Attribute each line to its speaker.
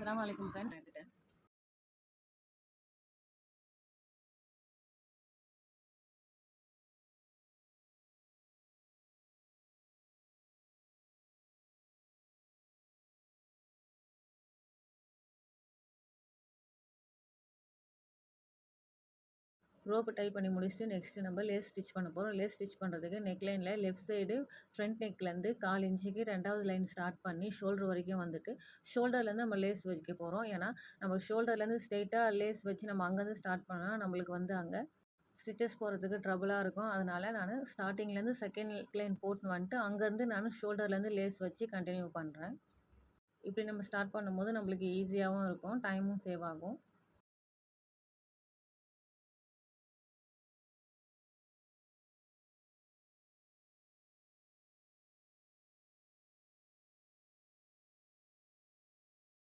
Speaker 1: அஸ்லாம் வலைக்கம் friends rope tie பண்ணி முடிச்சுட்டு நெக்ஸ்ட்டு நம்ம லேஸ் ஸ்டிச் பண்ண போகிறோம் லேஸ் ஸ்டிச் பண்ணுறதுக்கு நெக் லைனில் லெஃப்ட் சைடு ஃப்ரண்ட் நெக்லேருந்து கால் இன்ச்சுக்கு ரெண்டாவது லைன் ஸ்டார்ட் பண்ணி ஷோல்டர் வரைக்கும் வந்துட்டு ஷோல்டர்லேருந்து நம்ம லேஸ் வைக்க போகிறோம் ஏன்னா நம்ம ஷோல்டர்லேருந்து ஸ்ட்ரெயிட்டாக லேஸ் வச்சு நம்ம அங்கேருந்து ஸ்டார்ட் பண்ணால் நம்மளுக்கு வந்து அங்கே ஸ்டிச்சஸ் போகிறதுக்கு ட்ரபுளாக இருக்கும். அதனால் நான் ஸ்டார்டிங்லேருந்து செகண்ட் லைன் போட்டு வந்துட்டு அங்கேருந்து நான் ஷோல்டர்லேருந்து லேஸ் வச்சு கண்டினியூ பண்ணுறேன் இப்படி நம்ம ஸ்டார்ட் பண்ணும்போது நம்மளுக்கு ஈஸியாகவும் இருக்கும். டைமும் சேவ் ஆகும்.